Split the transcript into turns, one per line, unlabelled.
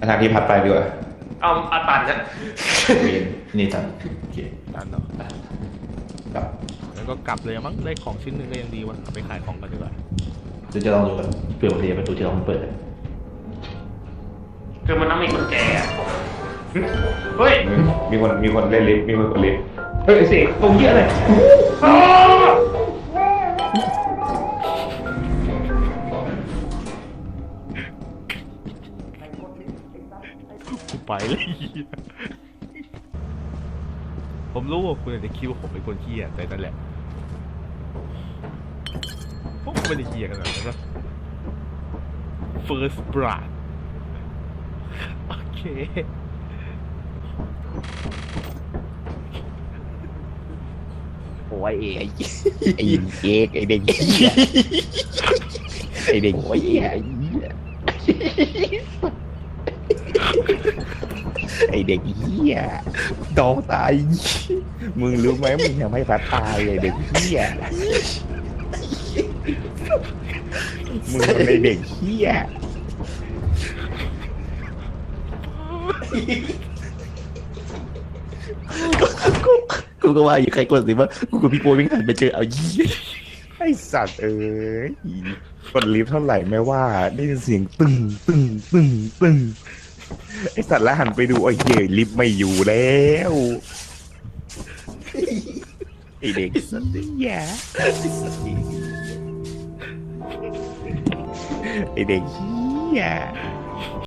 ไปทางที่พัดไปดีกว่า
เอาอาตันนะ
เวียนนี่จังโอเค
นั่นเนาะ
กลับ
แล้วก็กลับเลยมั้งได้ของชิ้นหนึ่งก็ยังดีวะเอาไปขายของกันดีกว่า
เดี๋ยวจะลองดูก่อนเผื่อบางทีประตูที่เราเปิด
คือมันต้องมีกุญแจอะเฮ้ย
มีคนมีคนเล่นลิฟต์มีคนกดลิฟต์เฮ้ยเสียงตรงเยอะเลย
กูไปเลยผมรู้ว่าคุณอาจจะคิดว่าผมเป็นคนเขี้อะแต่นั่นแหละผมไม่ได้เหี้ยขนาดนั้นนะ first blood โอเค
โอ้ยไอ้ไอ้เอกไอ้เด็กไอ้เด็กเหี้ยไอ้เหี้ย ไอ้เด็กเหี้ยดองตาย มึงรู้ไหมมึงทำให้พัดตายไอ้เด็กเหี้ยมึงเป็นไอ้เด็กเหี้ยกูกูก็ว่าอยู่ใครกดสิว่ากูกับพี่โป้วิ่งหันไปเจอเอาเหี้ยไอสัตว์เอ้ยกดลิฟต์เท่าไหร่ไม่ว่าได้ยินเสียงตึ้งตึ้งตึ้งตึ้ง ไอสัตว์แล้วหันไปดูไอ้เหี้ยลิฟต์ไม่อยู่แล้วไอเด็กสัตว์เหี้ยไอเด็กเหี้ย